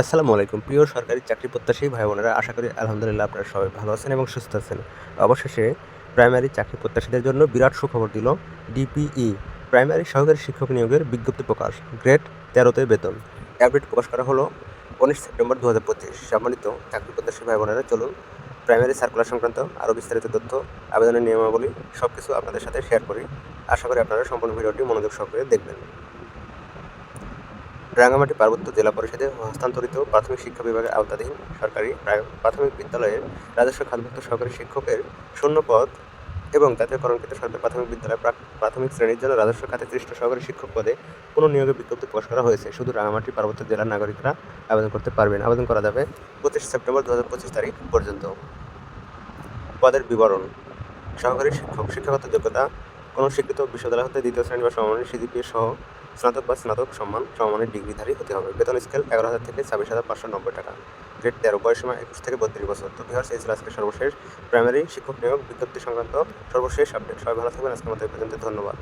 আসসালামু আলাইকুম। প্রিয় সরকারি চাকরি প্রত্যাশী ভাই বোনেরা আশা করি আলহামদুলিল্লাহ আপনারা সবাই ভালো আছেন এবং সুস্থ আছেন। অবশেষে প্রাইমারি চাকরি প্রত্যাশীদের জন্য বিরাট সুখবর দিল ডিপিই, প্রাইমারি সহকারী শিক্ষক নিয়োগের বিজ্ঞপ্তি প্রকাশ, গ্রেড তেরোতে বেতন। আপডেট প্রকাশ করা হলো উনিশ সেপ্টেম্বর দু হাজার পঁচিশ। সম্মানিত চাকরি প্রত্যাশী ভাই বোনেরা চলুন প্রাইমারি সার্কুলার সংক্রান্ত আরও বিস্তারিত তথ্য, আবেদনের নিয়মাবলী সব কিছু আপনাদের সাথে শেয়ার করি। আশা করি আপনারা সম্পূর্ণ ভিডিওটি মনোযোগ সহকারে দেখবেন। রাঙ্গামাটি পার্বত্য জেলা পরিষদে হস্তান্তরিত প্রাথমিক শিক্ষা বিভাগের আওতাধীন সরকারি প্রাথমিক বিদ্যালয়ের রাজস্ব খাতভুক্ত সহকারী শিক্ষকের শূন্য পদ এবং জাতীয়করণকৃত সরকারি প্রাথমিক বিদ্যালয় প্রাথমিক শ্রেণির জন্য রাজস্ব খাতে ত্রিষ্ট সহকারী শিক্ষক পদে কোনো নিয়োগের বিজ্ঞপ্তি প্রকাশ করা হয়েছে। শুধু রাঙ্গামাটি পার্বত্য জেলার নাগরিকরা আবেদন করতে পারবেন। আবেদন করা যাবে পঁচিশ সেপ্টেম্বর দু হাজার পঁচিশ তারিখ পর্যন্ত। পদের বিবরণ। সহকারী শিক্ষক, শিক্ষাগত যোগ্যতা কোনো শিক্ষিত বিশ্ববিদ্যালয় হতে দ্বিতীয় শ্রেণি বা সমমানের সিজিপিএ সহ স্নাতক বা স্নাতক সম্মান সমমানের ডিগ্রিধারী হতে হবে। বেতন স্কেল এগারো হাজার থেকে ছাব্বিশ হাজার পাঁচশো নব্বই টাকা। গ্রেড তেরো, বয়স সীমা একুশ থেকে বত্রিশ বছর। তো বিহার সেই আজকে সর্বশেষ প্রাইমারি শিক্ষক নিয়োগ বিজ্ঞপ্তি সংক্রান্ত সর্বশেষ আপডেট সবাই ভালো থাকবেন। আজকের মতো পর্যন্ত। ধন্যবাদ।